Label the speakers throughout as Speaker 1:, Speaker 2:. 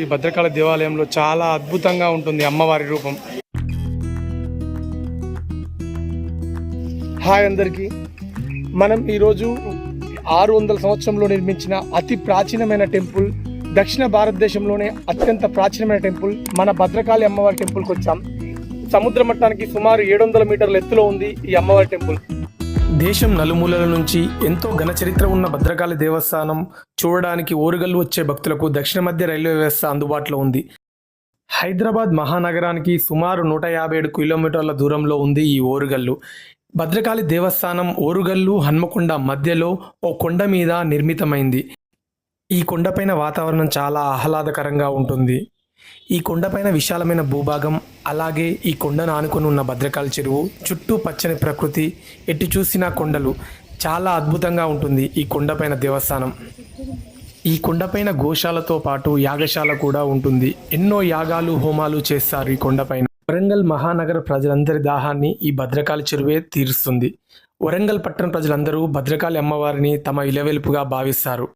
Speaker 1: ఈ భద్రకాళి దేవాలయంలో చాలా అద్భుతంగా ఉంటుంది అమ్మవారి రూపం. హాయ్ అందరికీ. మనం ఈరోజు ఆరు వందల సంవత్సరంలో నిర్మించిన అతి ప్రాచీనమైన టెంపుల్ దక్షిణ భారతదేశంలోనే అత్యంత ప్రాచీనమైన టెంపుల్ మన భద్రకాళి అమ్మవారి టెంపుల్కి వచ్చాం. సముద్ర మట్టానికి సుమారు ఏడు వందల మీటర్ల ఎత్తులో ఉంది ఈ అమ్మవారి టెంపుల్. దేశం నలుమూలల నుంచి ఎంతో ఘనచరిత్ర ఉన్న భద్రకాళి దేవస్థానం చూడడానికి ఓరుగల్లు వచ్చే భక్తులకు దక్షిణ మధ్య రైల్వే వ్యవస్థ అందుబాటులో ఉంది. హైదరాబాద్ మహానగరానికి సుమారు నూట యాభై ఏడు కిలోమీటర్ల దూరంలో ఉంది ఈ ఓరుగల్లు భద్రకాళి దేవస్థానం ఓరుగల్లు హన్మకొండ మధ్యలో ఓ కొండ మీద నిర్మితమైంది. ఈ కొండపైన వాతావరణం చాలా ఆహ్లాదకరంగా ఉంటుంది. ఈ కొండపైన విశాలమైన భూభాగం అలాగే ఈ కొండను ఆనుకొని ఉన్న భద్రకాళి చెరువు చుట్టూ పచ్చని ప్రకృతి ఎటు చూసినా కొండలు. చాలా అద్భుతంగా ఉంటుంది ఈ కొండపైన దేవస్థానం. ఈ కొండపైన గోశాలతో పాటు యాగశాల కూడా ఉంటుంది. ఎన్నో యాగాలు హోమాలు చేస్తారు ఈ కొండపైన వరంగల్ మహానగర ప్రజలందరి దాహాన్ని ఈ భద్రకాళి చెరువే తీరుస్తుంది. వరంగల్ పట్టణ ప్రజలందరూ భద్రకాళి అమ్మవారిని తమ ఇలవెలుపుగా భావిస్తారు.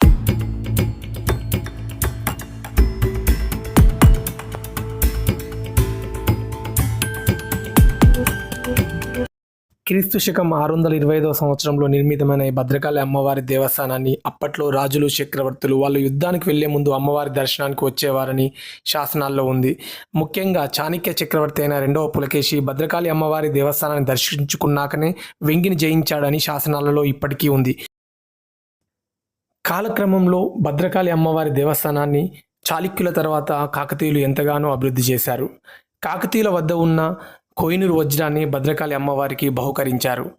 Speaker 1: క్రీస్తు శకం ఆరు వందల ఇరవై ఐదవ సంవత్సరంలో నిర్మితమైన ఈ భద్రకాళి అమ్మవారి దేవస్థానాన్ని అప్పట్లో రాజులు చక్రవర్తులు వాళ్ళు యుద్ధానికి వెళ్ళే ముందు అమ్మవారి దర్శనానికి వచ్చేవారని శాసనాల్లో ఉంది. ముఖ్యంగా చాణక్య చక్రవర్తి అయిన రెండవ పులకేశి భద్రకాళి అమ్మవారి దేవస్థానాన్ని దర్శించుకున్నాకనే వెంగిని జయించాడని శాసనాలలో ఇప్పటికీ ఉంది. కాలక్రమంలో భద్రకాళి అమ్మవారి దేవస్థానాన్ని చాళుక్యుల తర్వాత కాకతీయులు ఎంతగానో అభివృద్ధి చేశారు. కాకతీయుల వద్ద ఉన్న కోయినూరు వజ్రాన్ని భద్రకాళి అమ్మవారికి బహుకరించారు.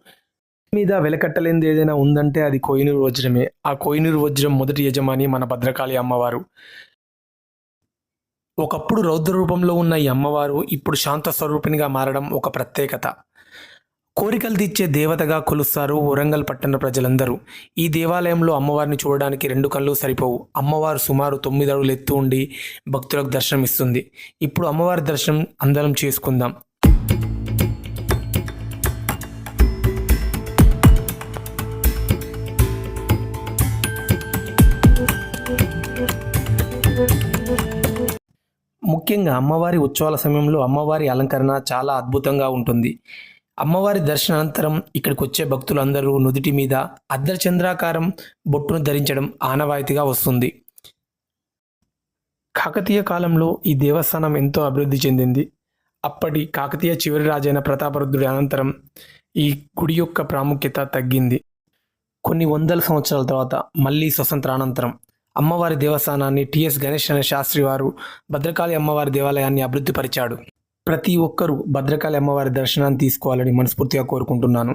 Speaker 1: మీద వెలకట్టలేనిది ఏదైనా ఉందంటే అది కోయినూరు వజ్రమే. ఆ కోయినూరు వజ్రం మొదటి యజమాని మన భద్రకాళి అమ్మవారు. ఒకప్పుడు రౌద్ర రూపంలో ఉన్న ఈ అమ్మవారు ఇప్పుడు శాంత స్వరూపిణిగా మారడం ఒక ప్రత్యేకత. కోరికలు తీర్చే దేవతగా కొలుస్తారు వరంగల్ పట్టణ ప్రజలందరూ. ఈ దేవాలయంలో అమ్మవారిని చూడడానికి రెండు కళ్ళు సరిపోవు. అమ్మవారు సుమారు తొమ్మిది అడుగులు ఎత్తు ఉండి భక్తులకు దర్శనం ఇస్తుంది ఇప్పుడు అమ్మవారి దర్శనం అందరం చేసుకుందాం. ముఖ్యంగా అమ్మవారి ఉత్సవాల సమయంలో అమ్మవారి అలంకరణ చాలా అద్భుతంగా ఉంటుంది. అమ్మవారి దర్శనానంతరం ఇక్కడికి వచ్చే భక్తులందరూ నుదుటి మీద అర్ధచంద్రాకారం బొట్టును ధరించడం ఆనవాయితీగా వస్తుంది. కాకతీయ కాలంలో ఈ దేవస్థానం ఎంతో అభివృద్ధి చెందింది. అప్పటి కాకతీయ చివరి రాజైన ప్రతాపరుద్రుడి అనంతరం ఈ గుడి యొక్క ప్రాముఖ్యత తగ్గింది. కొన్ని వందల సంవత్సరాల తర్వాత మళ్ళీ స్వతంత్రానంతరం అమ్మవారి దేవస్థానాన్ని టిఎస్ గణేష్ అనే శాస్త్రి వారు భద్రకాళి అమ్మవారి దేవాలయాన్ని అభివృద్ధి పరిచాడు. ప్రతి ఒక్కరూ భద్రకాళి అమ్మవారి దర్శనాన్ని తీసుకోవాలని మనస్ఫూర్తిగా కోరుకుంటున్నాను.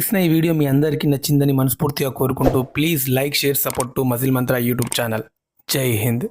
Speaker 1: తీసిన ఈ వీడియో మీ అందరికీ నచ్చిందని మనస్ఫూర్తిగా కోరుకుంటూ please like share support to muscle mantra YouTube channel జై హింద్